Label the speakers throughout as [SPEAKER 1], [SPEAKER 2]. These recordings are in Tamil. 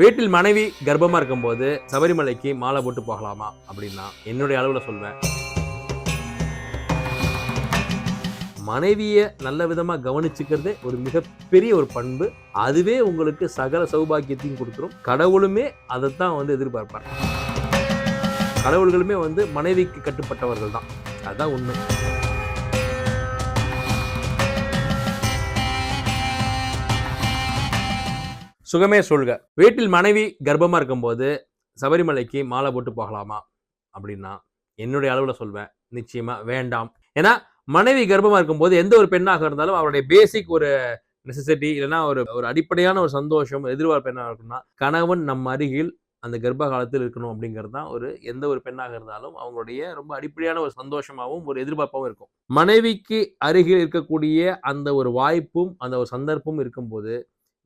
[SPEAKER 1] வீட்டில் மனைவி கர்ப்பமாக இருக்கும்போது சபரிமலைக்கு மாலை போட்டு போகலாமா அப்படின்னா என்னுடைய அளவில் சொல்வேன். மனைவியை நல்ல விதமாக கவனிச்சுக்கிறதே ஒரு மிகப்பெரிய ஒரு பண்பு. அதுவே உங்களுக்கு சகல சௌபாக்கியத்தையும் கொடுத்துரும். கடவுளுமே அதைத்தான் வந்து எதிர்பார்ப்பார். கடவுள்களுமே வந்து மனைவிக்கு கட்டுப்பட்டவர்கள் தான். அதுதான் உண்மை. சுகமே சொல்க. வீட்டில் மனைவி கர்ப்பமாக இருக்கும்போது சபரிமலைக்கு மாலை போட்டு போகலாமா? அப்படின்னா என்னுடைய அளவில் சொல்வேன். நிச்சயமாக வேண்டாம். ஏன்னா மனைவி கர்ப்பமாக இருக்கும்போது எந்த ஒரு பெண்ணாக இருந்தாலும் அவருடைய பேசிக் ஒரு நெசசிட்டி இல்லைன்னா ஒரு ஒரு அடிப்படையான ஒரு சந்தோஷம் எதிர்பார்ப்பு என்ன இருக்குன்னா கணவன் நம் அருகில் அந்த கர்ப்ப காலத்தில் இருக்கணும் அப்படிங்கிறது தான் ஒரு எந்த ஒரு பெண்ணாக இருந்தாலும் அவங்களுடைய ரொம்ப அடிப்படையான ஒரு சந்தோஷமாகவும் ஒரு எதிர்பார்ப்பாகவும் இருக்கும். மனைவிக்கு அருகில் இருக்கக்கூடிய அந்த ஒரு வாய்ப்பும் அந்த ஒரு சந்தர்ப்பமும் இருக்கும்போது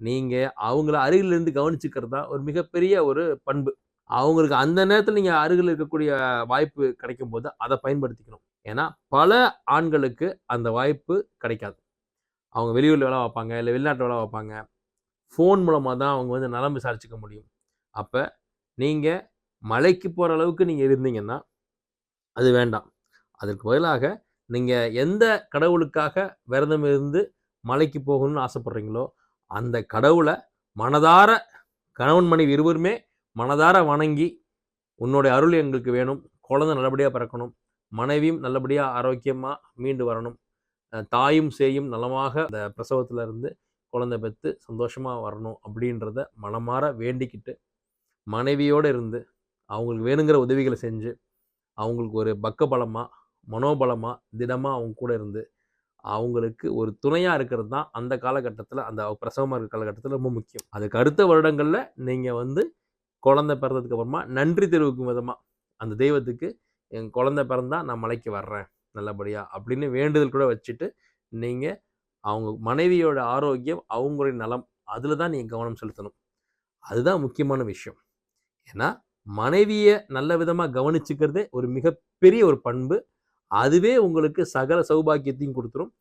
[SPEAKER 1] நீங்கள் அவங்கள அருகில் இருந்து கவனிச்சுக்கிறது தான் ஒரு மிகப்பெரிய ஒரு பண்பு. அவங்களுக்கு அந்த நேரத்தில் நீங்கள் அருகில் இருக்கக்கூடிய வாய்ப்பு கிடைக்கும் போது அதை பயன்படுத்திக்கணும். ஏன்னா பல ஆண்களுக்கு அந்த வாய்ப்பு கிடைக்காது. அவங்க வெளியூரில் வேலை வைப்பாங்க இல்லை வெளிநாட்டு வேலை வைப்பாங்க ஃபோன் மூலமாக தான் அவங்க வந்து நலம் விசாரிச்சுக்க முடியும். அப்போ நீங்கள் மலைக்கு போகிற அளவுக்கு நீங்கள் இருந்தீங்கன்னா அது வேண்டாம். அதற்கு பதிலாக நீங்கள் எந்த கடவுளுக்காக விரதம் இருந்து மலைக்கு போகணும்னு ஆசைப்பட்றீங்களோ அந்த கடவுளை மனதார கணவன் மனைவி இருவருமே மனதார வணங்கி உன்னுடைய அருள் எங்களுக்கு வேணும். குழந்தை நல்லபடியாக பிறக்கணும். மனைவியும் நல்லபடியாக ஆரோக்கியமாக மீண்டு வரணும். தாயும் சேயும் நலமாக அந்த பிரசவத்தில் இருந்து குழந்தை பெற்று சந்தோஷமாக வரணும் அப்படின்றத மனமாற வேண்டிக்கிட்டு மனைவியோடு இருந்து அவங்களுக்கு வேணுங்கிற உதவிகளை செஞ்சு அவங்களுக்கு ஒரு பக்கபலமாக மனோபலமாக திடமாக அவங்க கூட இருந்து அவங்களுக்கு ஒரு துணையாக இருக்கிறது தான் அந்த காலகட்டத்தில் அந்த பிரசவமாக இருக்கிற காலகட்டத்தில் ரொம்ப முக்கியம். அதுக்கு அடுத்த வருடங்களில் நீங்கள் வந்து குழந்தை பிறந்ததுக்கு அப்புறமா நன்றி தெரிவிக்கும் விதமாக அந்த தெய்வத்துக்கு என் குழந்தை பிறந்தா நான் மலைக்கு வர்றேன் நல்லபடியாக அப்படின்னு வேண்டுதல் கூட வச்சுட்டு நீங்கள் அவங்க மனைவியோட ஆரோக்கியம் அவங்களுடைய நலம் அதில் தான் நீங்கள் கவனம் செலுத்தணும். அதுதான் முக்கியமான விஷயம். ஏன்னா மனைவியை நல்ல விதமாக கவனிச்சுக்கிறதே ஒரு மிகப்பெரிய ஒரு பண்பு. அதுவே உங்களுக்கு சகல சௌபாக்கியத்தையும் கொடுத்துரும்.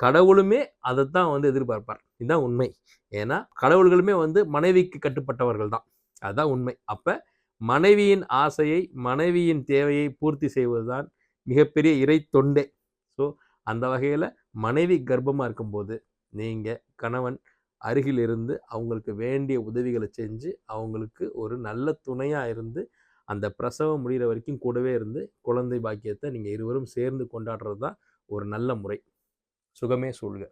[SPEAKER 1] கடவுளுமே அதைத்தான் வந்து எதிர்பார்ப்பார். இதுதான் உண்மை. ஏன்னா கடவுள்களுமே வந்து மனைவிக்கு கட்டுப்பட்டவர்கள் தான். அதுதான் உண்மை. அப்போ மனைவியின் ஆசையை மனைவியின் தேவையை பூர்த்தி செய்வதுதான் மிகப்பெரிய இறை தொண்டே. ஸோ அந்த வகையில் மனைவி கர்ப்பமாக இருக்கும்போது நீங்கள் கணவன் அருகில் இருந்து அவங்களுக்கு வேண்டிய உதவிகளை செஞ்சு அவங்களுக்கு ஒரு நல்ல துணையாக இருந்து அந்த பிரசவம் முடிகிற வரைக்கும் கூடவே இருந்து குழந்தை பாக்கியத்தை நீங்கள் இருவரும் சேர்ந்து கொண்டாடுறது தான் ஒரு நல்ல முறை. சுகமே சூழ்க